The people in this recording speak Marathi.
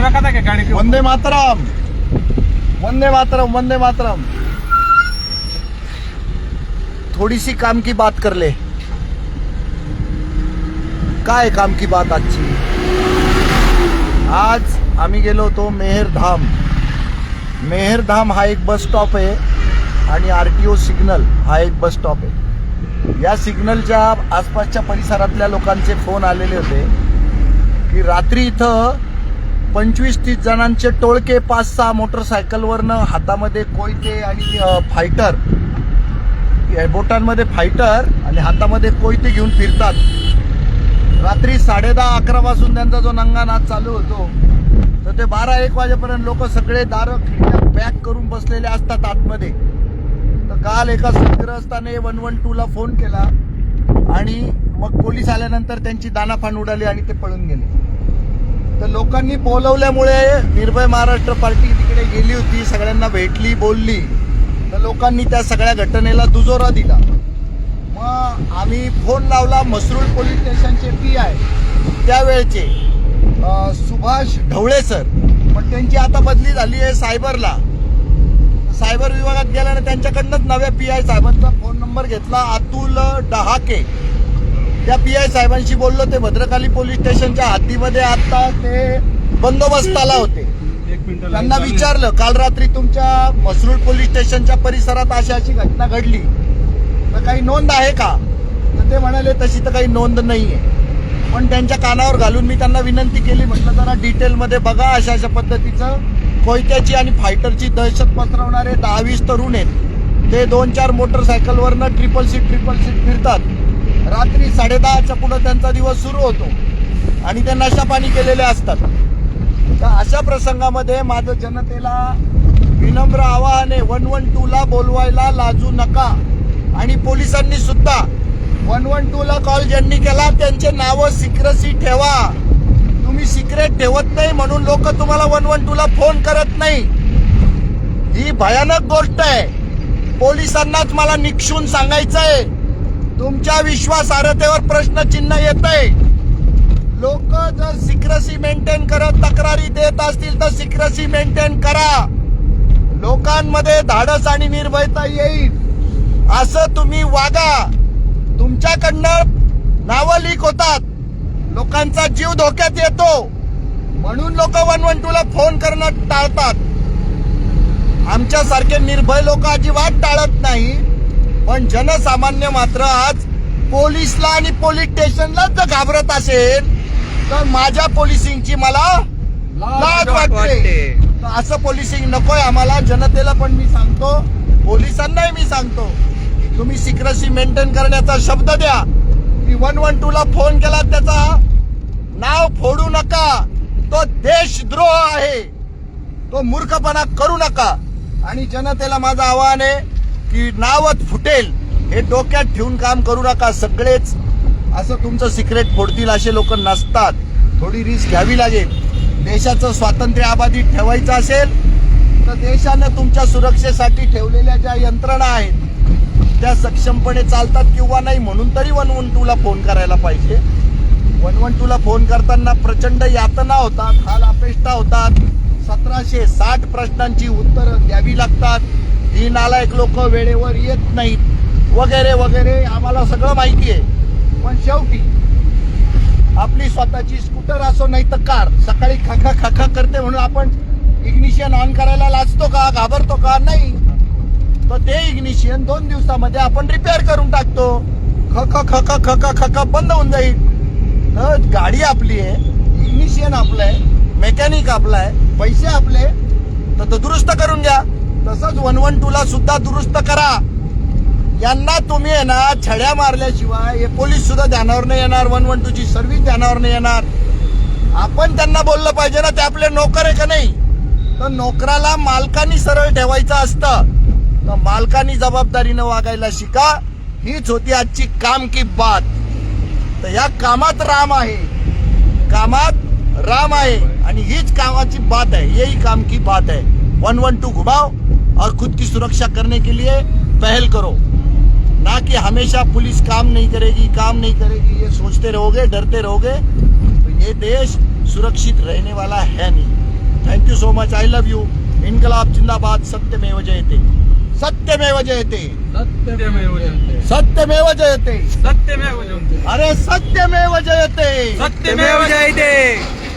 वंदे मातरम। वंदे मातरम वंदे मातरम। थोडी सी काम की बात कर ले। काय काम की बात आजची? आज आम्ही गेलो होतो मेहरधाम. मेहरधाम हा एक बस स्टॉप आहे आणि आर टी ओ सिग्नल हा एक बस स्टॉप आहे. या सिग्नलच्या आसपासच्या परिसरातल्या लोकांचे फोन आलेले होते की रात्री इथं पंचवीस तीस जणांचे टोळके पाच सहा मोटरसायकलवरनं हातामध्ये कोयते आणि फायटर. या बोटांमध्ये फायटर आणि हातामध्ये कोयते घेऊन फिरतात. रात्री साडेदहा अकरा पासून त्यांचा जो नंगा नाच चालू होतो तर ते बारा एक वाजेपर्यंत लोक सगळे दारं खिडक्या पॅक करून बसलेले असतात आतमध्ये. तर काल एका संग्रहस्थाने वन वन टूला फोन केला आणि मग पोलीस आल्यानंतर त्यांची दानाफान उडाली आणि ते पळून गेले. लोकांनी बोलवल्यामुळे निर्भय महाराष्ट्र पार्टी तिकडे गेली होती सगळ्यांना भेटली बोलली. तर लोकांनी त्या सगळ्या घटनेला दुजोरा दिला. मग आम्ही फोन लावला मसरूळ पोलीस स्टेशनचे पी आय त्यावेळचे सुभाष ढवळे सर. पण त्यांची आता बदली झाली आहे सायबरला. सायबर विभागात गेल्याने त्यांच्याकडनंच नव्या पी आय साहेबांचा फोन नंबर घेतला अतुल डहाके. त्या पी आय साहेबांशी बोललो ते भद्रकाली पोलीस स्टेशनच्या हद्दीमध्ये आता ते बंदोबस्ताला होते. त्यांना। विचारलं काल रात्री तुमच्या मसरूळ पोलीस स्टेशनच्या परिसरात अशी अशी घटना घडली. तर काही नोंद आहे का? तर ते म्हणाले तशी तर काही नोंद नाहीये. पण त्यांच्या कानावर घालून मी त्यांना विनंती केली म्हटलं जरा डिटेलमध्ये बघा अशा अशा पद्धतीचं. कोयत्याची आणि फायटरची दहशत पसरवणारे दहा वीस तरुण आहेत. ते दोन चार मोटरसायकलवरनं ट्रिपल सीट ट्रिपल सीट फिरतात. रात्री साडेदहाच्या पुढं त्यांचा दिवस सुरू होतो. आणि ते नशापाणी केलेले असतात. तर अशा प्रसंगामध्ये माझं जनतेला विनम्र आवाहन आहे वन वन टूला बोलवायला लाजू नका. आणि पोलिसांनी सुद्धा वन वन टूला कॉल ज्यांनी केला त्यांचे नावं सिक्रेसी ठेवा. तुम्ही सिक्रेट ठेवत नाही म्हणून लोक तुम्हाला वन वन टूला फोन करत नाही. ही भयानक गोष्ट आहे. पोलिसांनाच मला निक्षून सांगायचं आहे तुमच्या विश्वासार्हतेवर प्रश्नचिन्ह येत आहे लोक जर सिक्रेसी मेंटेन करत तक्रारी देत असतील तर सिक्रेसी मेंटेन करा. लोकांमध्ये धाडस आणि निर्भयता येईल. असं तुम्ही वागा. तुमच्याकडनं नावं लीक होतात. लोकांचा जीव धोक्यात येतो. म्हणून लोक वन वन टू ला फोन करणं टाळतात. आमच्यासारखे निर्भय लोक अजिबात टाळत नाही. पण जनसामान्य मात्र आज पोलिसला आणि पोलीस स्टेशनलाच जर घाबरत असेल तर माझ्या पोलिसिंगची मला लाज वाटते. असं पोलिसिंग नकोय आम्हाला. जनतेला पण मी सांगतो पोलिसांनाही मी सांगतो. तुम्ही सिक्रेसी मेंटेन करण्याचा शब्द द्या. की वन वन टू ला फोन केला त्याचा नाव फोडू नका. तो देशद्रोह आहे. तो मूर्खपणा करू नका. आणि जनतेला माझं आव्हान आहे की नावच फुटेल हे डोक्यात ठेवून काम करू नका सगळेच. असं तुमचं सिक्रेट फोडतील असे लोक नसतात. थोडी रिस्क घ्यावी लागेल. देशाचं स्वातंत्र्य आबादी ठेवायचं असेल तर देशानं तुमच्या सुरक्षेसाठी ठेवलेल्या ज्या यंत्रणा आहेत त्या सक्षमपणे चालतात किंवा नाही म्हणून तरी वन वन टूला फोन करायला पाहिजे. वन वन टूला फोन करताना प्रचंड यातना होतात हाल अपेष्टा होतात. सतराशे साठ प्रश्नांची उत्तरं द्यावी लागतात. ही नालायक लोक वेळेवर येत नाहीत. वगैरे वगैरे आम्हाला सगळं माहिती आहे पण शेवटी आपली स्वतःची स्कूटर असो नाही तर कार सकाळी खाखा खाखा करते म्हणून आपण इग्निशियन ऑन करायला लाजतो का घाबरतो का? नाही. तर ते इग्निशियन दोन दिवसामध्ये आपण रिपेअर करून टाकतो. खका खका खका खका बंद होऊन जाईल. तर गाडी आपली आहे इग्निशियन आपलं आहे मेकॅनिक आपलं आहे पैसे आपले तर दुरुस्त करून घ्या. तसंच वन वन टूला सुद्धा दुरुस्त करा. यांना तुम्ही आहे ना छड्या मारल्याशिवाय हे पोलीस सुद्धा ध्यानावर नाही येणार वन वन टूची सर्व्हिस ध्यानावर नाही येणार. आपण त्यांना बोललं पाहिजे ना ते आपले नोकर आहे का नाही? तर नोकराला मालकानी सरळ ठेवायचं असतं. तर मालकानी जबाबदारीनं वागायला शिका. हीच होती आजची काम की बात. तर या कामात राम आहे. कामात राम आहे. आणि हीच कामाची बात आहे. हेही काम की बात आहे. वन वन टू घुमाओ और खुद की सुरक्षा करने के लिए पहल करो। ना कि हमेशा पुलिस काम नहीं करेगी काम नहीं करेगी ये सोचते रहोगे डरते रहोगे। तो ये देश सुरक्षित रहने वाला है नहीं। Thank you so much I love you इनकलाब जिंदाबाद सत्य में वजह थे सत्य में वजह थे सत्य में वजह सत्य में वजह थे सत्य में वजह अरे सत्य में वजह थे सत्य में वजह थे